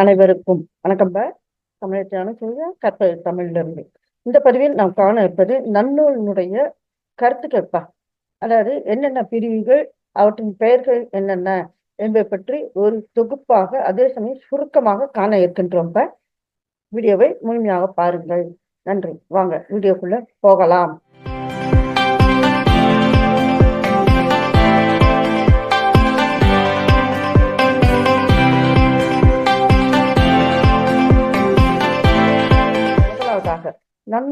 அனைவருக்கும் வணக்கம் ப. தமிழச்சான செய்த கற்ப தமிழிலிருந்து. இந்த பதிவில் நாம் காண இருப்பது நன்னூலினுடைய கருத்துக்கள்ப்பா அதாவது என்னென்ன பிரிவுகள் அவற்றின் பெயர்கள் என்னென்ன என்பதை பற்றி ஒரு தொகுப்பாக அதே சமயம் சுருக்கமாக காண இருக்கின்றோம்ப வீடியோவை முழுமையாக பாருங்கள். நன்றி. வாங்க வீடியோக்குள்ள போகலாம்.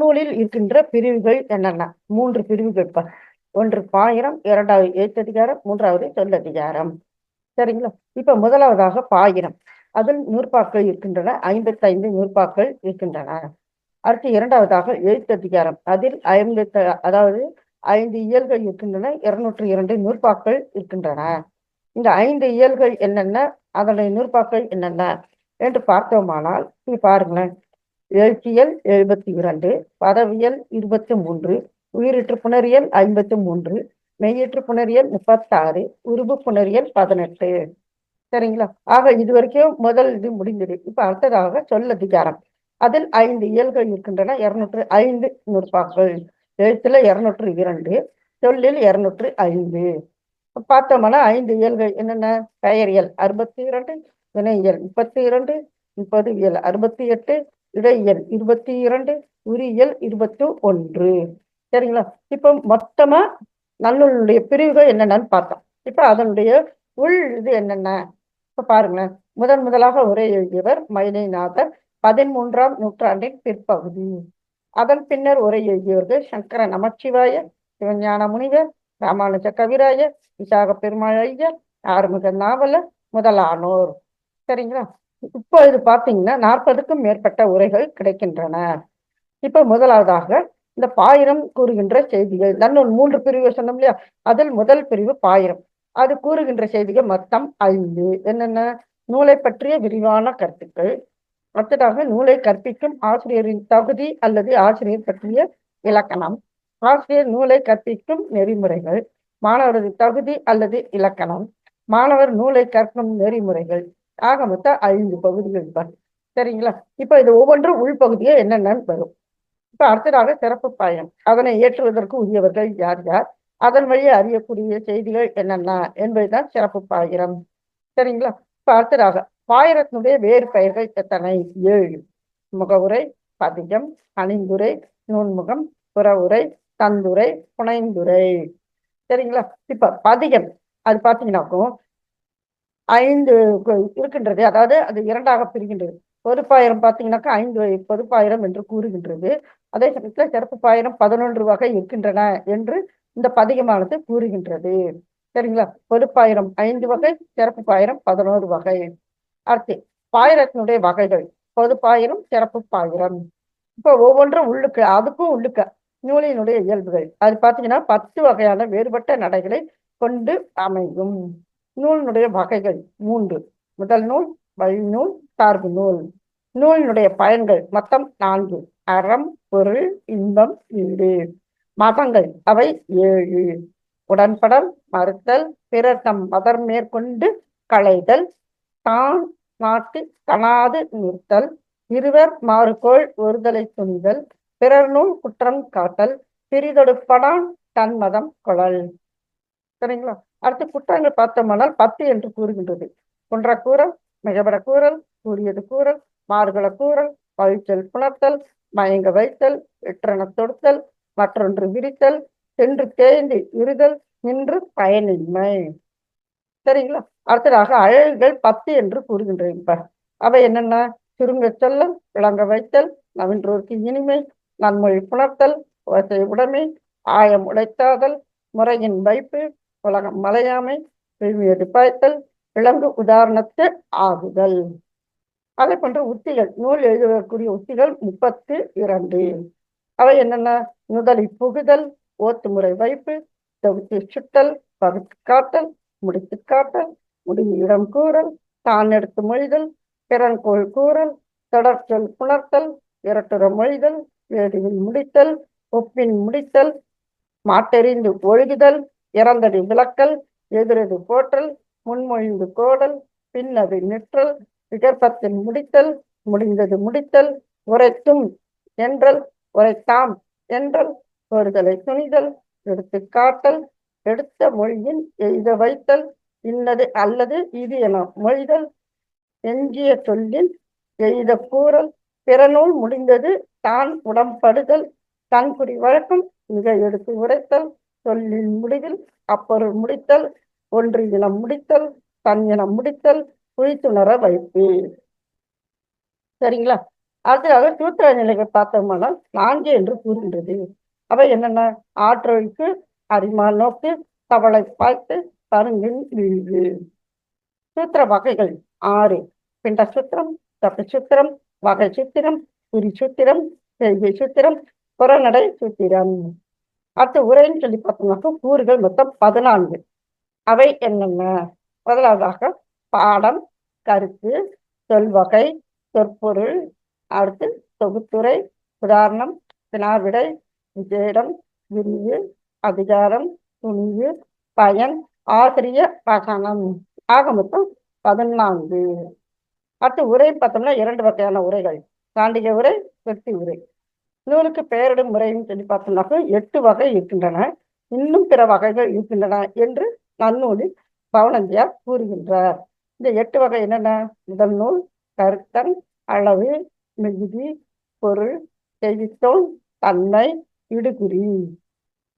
நூலில் இருக்கின்ற பிரிவுகள் என்னென்ன? மூன்று பிரிவுகள் ஒன்று பாயிரம் இரண்டாவது எழுத்ததிகாரம் மூன்றாவது சொல்லதிகாரம். சரிங்களா? இப்ப முதலாவதாக பாயிரம். அதில் நூற்பாக்கள் இருக்கின்றன ஐம்பத்தி ஐந்து நூற்பாக்கள் இருக்கின்றன. அடுத்து இரண்டாவதாக எழுத்ததிகாரம். அதில் ஐம்பத்தி அதாவது ஐந்து இயல்கள் இருக்கின்றன இருநூற்றி இரண்டு நூற்பாக்கள் இருக்கின்றன. இந்த ஐந்து இயல்கள் என்னென்ன? அதனுடைய நூற்பாக்கள் என்னென்ன? என்று பார்த்தோமானால் நீ பாருங்களேன். எழுச்சியல் எழுபத்தி இரண்டு பதவியல் இருபத்தி மூன்று உயிரிற்று புணரியல் ஐம்பத்தி மூன்று மெய்யிற்று புணரியல் முப்பத்தாறு உருபு புணரியல் பதினெட்டு. சரிங்களா? ஆக இது வரைக்கும் முதல் இது முடிந்தது. இப்ப அடுத்ததாக சொல்லதிகாரம். அதில் ஐந்து இயல்கள் இருக்கின்றன. இருநூற்று ஐந்து நூற்பாக்கள். எழுத்துல இருநூற்று இரண்டு சொல்லில் இருநூற்று ஐந்து. பார்த்தோம்னா ஐந்து இயல்கள் என்னென்ன? பெயரியல் அறுபத்தி இரண்டு வினையியல் முப்பத்தி இரண்டு முப்பது இயல் அறுபத்தி எட்டு இடையல் இருபத்தி இரண்டு உரியல் இருபத்தி ஒன்று. சரிங்களா? இப்போ மொத்தமா நல்லுடைய பிரிவுகள் என்னென்னு பார்த்தோம். இப்ப அதனுடைய உள் இது என்னென்ன? இப்ப பாருங்களேன். முதன் முதலாக உரை எழுதியவர் மயிலைநாதர் பதிமூன்றாம் நூற்றாண்டின் பிற்பகுதி. அதன் பின்னர் உரை எழுதியவர்கள் சங்கர நமச்சிவாய சிவஞான முனிவர் ராமானுஜ கவிராயர் விசாக பெருமாள் ஐயர் ஆறுமுக நாவலர் முதலானோர். சரிங்களா? இப்போ இது பார்த்தீங்கன்னா நாற்பதுக்கும் மேற்பட்ட உரைகள் கிடைக்கின்றன. இப்ப முதலாவதாக இந்த பாயிரம் கூறுகின்ற செய்திகள். நன்னூல் மூன்று பிரிவு சொன்னோம் இல்லையா? அதில் முதல் பிரிவு பாயிரம். அது கூறுகின்ற செய்திகள் மொத்தம் ஐந்து. என்னென்ன? நூலை பற்றிய விரிவான கருத்துக்கள். அடுத்ததாக நூலை கற்பிக்கும் ஆசிரியரின் தகுதி அல்லது ஆசிரியர் பற்றிய இலக்கணம். ஆசிரியர் நூலை கற்பிக்கும் நெறிமுறைகள். மாணவரது தகுதி அல்லது இலக்கணம். மாணவர் நூலை கற்கும் நெறிமுறைகள். ஆக மொத்தம் ஐந்து பகுதிகள் சரிங்களா? இப்ப இது ஒவ்வொன்றும் உள்பகுதியே என்னென்னு வரும். இப்ப அடுத்ததாக சிறப்பு பயணம். அதனை ஏற்றுவதற்கு உரியவர்கள் யார் யார்? அதன் வழியே அறியக்கூடிய செய்திகள் என்னென்ன என்பதுதான் சிறப்பு பாயிரம் சரிங்களா? இப்ப அடுத்ததாக பாயிரத்தினுடைய வேறு பெயர்கள் எத்தனை? ஏழு. முகவுரை பதிகம் அணிந்துரை நூன்முகம் புறவுரை தந்துரை புனைந்துரை. சரிங்களா? இப்ப பதிகம் அது பார்த்தீங்கன்னாக்கும் ஐந்து இருக்கின்றது. அதாவது அது இரண்டாக பிரிகின்றது. பொதுப்பாயிரம் பார்த்தீங்கன்னாக்கா ஐந்து பொதுப்பாயிரம் என்று கூறுகின்றது. அதே சமயத்தில் சிறப்பு பாயிரம் பதினொன்று வகை இருக்கின்றன என்று இந்த பதிகமானது கூறுகின்றது. சரிங்களா? பொதுப்பாயிரம் ஐந்து வகை சிறப்பு பாயிரம் பதினோரு வகை. அடுத்து பாயிரத்தினுடைய வகைகள். பொதுப்பாயிரம் சிறப்பு பாயிரம். இப்போ ஒவ்வொன்றும் உள்ளுக்கு அதுக்கும் உள்ளுக்க நூலினுடைய இயல்புகள். அது பார்த்தீங்கன்னா பத்து வகையான வேறுபட்ட நடைகளை கொண்டு அமையும். நூலினுடைய வகைகள் மூன்று. முதல் நூல் வழிநூல் சார்பு நூல். நூலினுடைய பயன்கள் மொத்தம் நான்கு. அறம் பொருள் இன்பம் வீடு. மதங்கள் அவை ஏழு. உடன்படல் மறுத்தல் பிறர் தம் மதர் மேற்கொண்டு களைதல். தான் நாட்டு தனாது நிறுத்தல். இருவர் மாறுகோள் ஒருதலை துணிதல். பிறர் நூல் குற்றம் காட்டல். பிரிதொடுப்படான் தன்மதம் கொழல் சரிங்களா? அடுத்து குற்றங்கள் பார்த்தோமானால் பத்து என்று கூறுகின்றது. குன்ற கூறல் மிகபட கூறல் கூறியது கூறல் மாறுகள கூறல் பழிச்சல் புணர்த்தல் மயங்க வைத்தல் வெற்றன தொடுத்தல் மற்றொன்று விரித்தல் சென்று தேய்ந்து இருதல் நின்று பயனின்மை. சரிங்களா? அடுத்ததாக அழகுகள் பத்து என்று கூறுகின்றேன் இப்ப அவை என்னென்ன? சுருங்க சொல்லல் விளங்க வைத்தல் நவின்றோருக்கு இனிமை நன்மொழி புணர்த்தல் ஓசை உடைமை ஆயம் உடைத்தாதல் முறையின் வைப்பு உலகம் மலையாமை விழுமியது பாய்த்தல் விலங்கு உதாரணத்து ஆகுதல். அதை போன்ற உத்திகள் நூல் எழுதக்கூடிய உத்திகள் முப்பத்து இரண்டு. அவை என்னென்ன? முதலி புகுதல் ஓத்து முறை வைப்பு தொகுத்து சுட்டல் பகுத்து காட்டல் முடித்து காட்டல் முடிவு இடம் கூறல் தான் எடுத்து மொழிதல் பிறன்கோள் கூறல் தொடர்ச்சொல் புணர்த்தல் இரட்டுற மொழிதல் வேதியில் முடித்தல் ஒப்பின் முடித்தல் மாட்டெறிந்து ஒழுகுதல் இறந்தது விளக்கல் எதிரது போற்றல் முன்மொழிந்து கோடல் பின்னது நிற்றல் விகற்பத்தில் முடித்தல் முடிந்தது முடித்தல் உரைத்தும் என்றல் உரைத்தாம் என்றல் ஒருதலை துணிதல் எடுத்து காட்டல் எடுத்த மொழியின் எய்த வைத்தல் இன்னது அல்லது இது என மொழிதல் எஞ்சிய சொல்லின் எய்த கூறல் பிறநூல் முடிந்தது தான் உடம்படுதல் தன் குறி வழக்கம் மிக எடுத்து உரைத்தல் சொல்லின் முடிவில் அப்பொருள் முடித்தல் ஒன்று இனம் முடித்தல் தன் இனம் முடித்தல் குறித்துணர வைப்பு சரிங்களா? அதுக்காக சூத்திர நிலைகள் பார்த்தோம்னா நான்கு என்று கூறுகின்றது. அவை என்னென்ன? ஆற்றொழுக்கு அரிமா நோக்கு தவளை பார்த்து கருங்கின் வீழ்வு. சூத்திர வகைகள் ஆறு. பிண்ட சூத்திரம் தப்பு சூத்திரம் வகை சூத்திரம் குறி சூத்திரம் செய்கை சூத்திரம் புறநடை சூத்திரம். அடுத்து உரைன்னு சொல்லி பார்த்தோம்னாக்க கூறுகள் மொத்தம் பதினான்கு. அவை என்னென்ன? முதலாவதாக பாடம் கருத்து சொல்வகை சொற்பொருள் அடுத்து தொகுத்துறை உதாரணம் வினாவிடை விஜயிடம் விரிவு அதிகாரம் துணிவு பயன் ஆசிரிய பகனம். ஆக மொத்தம் பதினான்கு. அடுத்து உரை பார்த்தோம்னா இரண்டு வகையான உரைகள். காண்டிக உரை வெற்றி உரை. நூலுக்கு பெயரிடும் முறைன்னு சொல்லி பார்த்தோம்னாக்க எட்டு வகை இருக்கின்றன. இன்னும் பிற வகைகள் இருக்கின்றன என்று நன்னூலில் பவனந்தியார் கூறுகின்றார். இந்த எட்டு வகை என்னென்ன? முதல் நூல் கருத்தன் அளவு மிகுதி பொருள் செய்தித்தோல் தன்மை இடுகுறி.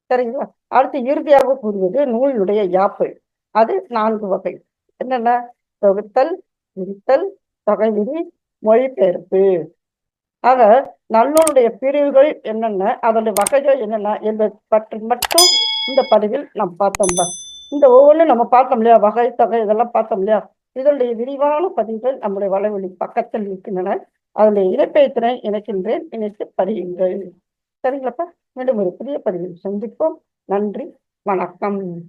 சரிங்களா? அடுத்து இறுதியாக கூறுவது நூலினுடைய யாப்பு. அது நான்கு வகை. என்னென்ன? தொகுத்தல் விரித்தல் தொகைவிரி மொழிபெயர்ப்பு. ஆக நல்லோனுடைய பிரிவுகள் என்னென்ன அதனுடைய வகைகள் என்னென்ன என்பது பற்றி மட்டும் இந்த பதிவில் நாம் பார்த்தோம். இந்த ஒவ்வொன்றும் நம்ம பார்த்தோம் இல்லையா? வகை தொகை இதெல்லாம் பார்த்தோம் இல்லையா? இதனுடைய விரிவான பதிவுகள் நம்முடைய வலைவழி பக்கத்தில் இருக்கின்றன. அதனுடைய இணைப்பயத்தினை இணைக்கின்றேன். இணைத்து பதியுங்கள். சரிங்களாப்பா மீண்டும் ஒரு புதிய பதிவில் சந்திப்போம். நன்றி. வணக்கம்.